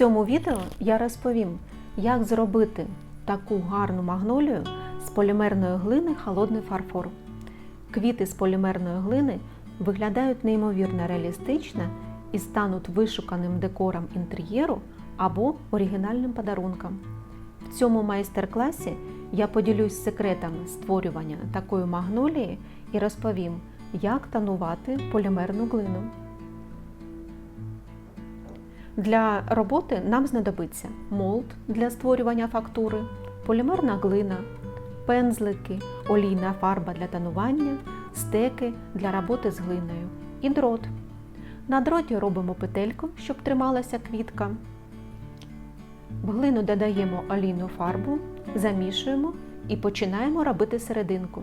цьому відео я розповім, як зробити таку гарну магнолію з полімерної глини холодний фарфор. Квіти з полімерної глини виглядають неймовірно реалістично і стануть вишуканим декором інтер'єру або оригінальним подарунком. В цьому майстер-класі я поділюсь секретами створювання такої магнолії і розповім, як тонувати полімерну глину. Для роботи нам знадобиться молд для створювання фактури, полімерна глина, пензлики, олійна фарба для тонування, стеки для роботи з глиною і дрот. На дроті робимо петельку, щоб трималася квітка. В глину додаємо олійну фарбу, замішуємо і починаємо робити серединку.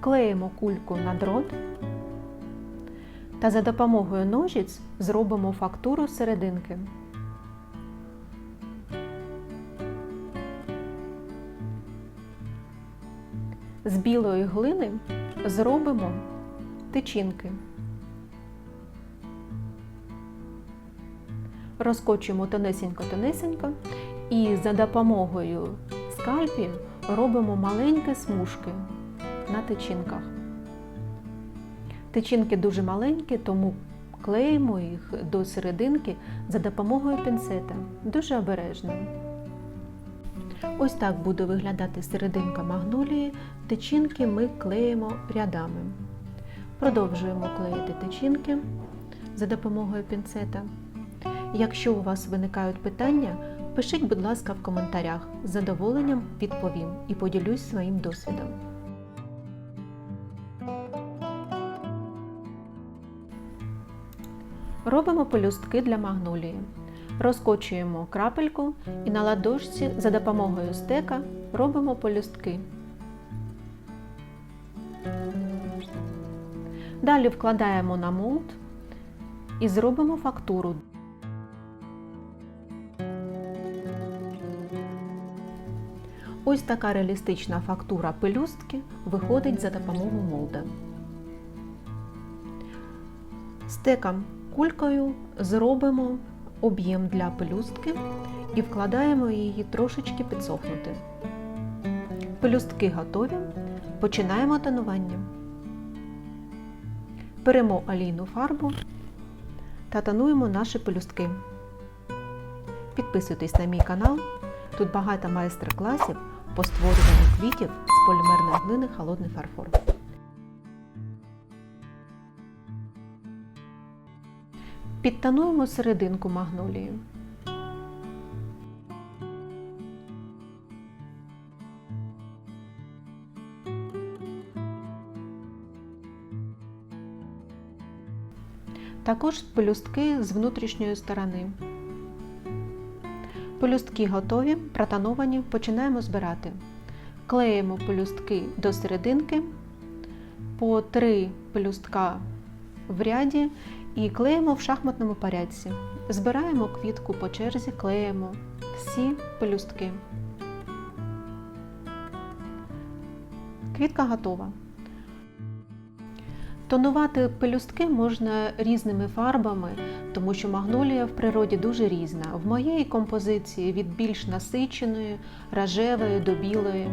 Клеїмо кульку на дрот та за допомогою ножиць зробимо фактуру серединки. З білої глини зробимо тичинки. Розкочуємо тонесенько-тонесенько і за допомогою скальпів робимо маленькі смужки на тичинках. Тичинки дуже маленькі, тому клеїмо їх до серединки за допомогою пінцета. Дуже обережно. Ось так буде виглядати серединка магнолії. Тичинки ми клеїмо рядами. Продовжуємо клеїти тичинки за допомогою пінцета. Якщо у вас виникають питання, пишіть, будь ласка, в коментарях. З задоволенням відповім і поділюсь своїм досвідом. Робимо пелюстки для магнолії. Розкочуємо крапельку і на ладошці за допомогою стека робимо пелюстки. Далі вкладаємо на молд і зробимо фактуру. Ось така реалістична фактура пелюстки виходить за допомогою молда. Стеком кулькою зробимо об'єм для пелюстки і вкладаємо її трошечки підсохнути. Пелюстки готові. Починаємо тонування. Беремо олійну фарбу та тонуємо наші пелюстки. Підписуйтесь на мій канал. Тут багато майстер-класів по створюванню квітів з полімерної глини холодний фарфор. Підтонуємо серединку магнолії. Також пелюстки з внутрішньої сторони. Пелюстки готові, протоновані, починаємо збирати. Клеїмо пелюстки до серединки, по три пелюстка в ряді і клеїмо в шахматному порядці. Збираємо квітку по черзі, клеїмо всі пелюстки. Квітка готова. Тонувати пелюстки можна різними фарбами, тому що магнолія в природі дуже різна. В моєї композиції від більш насиченої, рожевої до білої.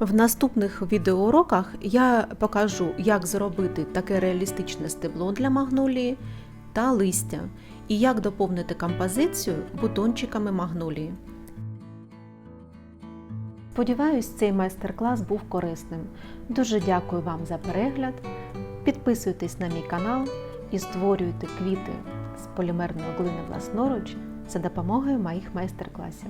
В наступних відеоуроках я покажу, як зробити таке реалістичне стебло для магнолії та листя, і як доповнити композицію бутончиками магнолії. Сподіваюсь, цей майстер-клас був корисним. Дуже дякую вам за перегляд. Підписуйтесь на мій канал і створюйте квіти з полімерної глини власноруч за допомогою моїх майстер-класів.